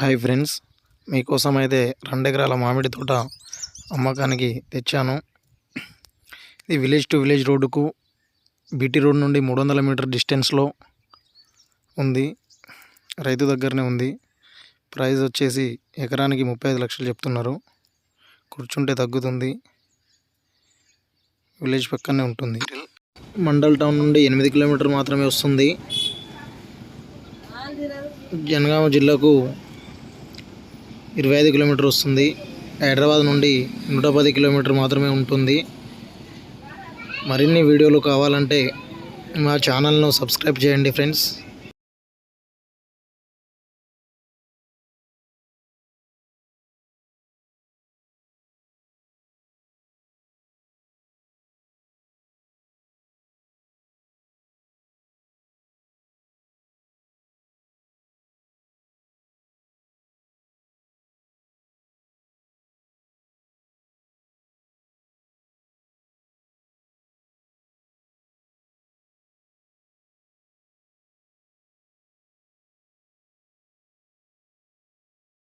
Hi friends మీకోసం అయితే రెండు ఎకరాల మామిడి తోట అమ్మకానికి తెచ్చాను. ఇది విలేజ్ టు విలేజ్ రోడ్డుకు బీటీ రోడ్ నుండి మూడు వందల మీటర్ డిస్టెన్స్లో ఉంది. రైతు దగ్గరనే ఉంది. ప్రైస్ వచ్చేసి ఎకరానికి ముప్పై ఐదు లక్షలు చెప్తున్నారు. కూర్చుంటే తగ్గుతుంది. విలేజ్ పక్కనే ఉంటుంది. మండల్ టౌన్ నుండి ఎనిమిది కిలోమీటర్ మాత్రమే వస్తుంది. జనగామ జిల్లాకు ఇరవై ఐదు కిలోమీటర్ వస్తుంది. హైదరాబాద్ నుండి నూట పది కిలోమీటర్ మాత్రమే ఉంటుంది. మరిన్ని వీడియోలు కావాలంటే మా ఛానల్ను సబ్స్క్రైబ్ చేయండి ఫ్రెండ్స్.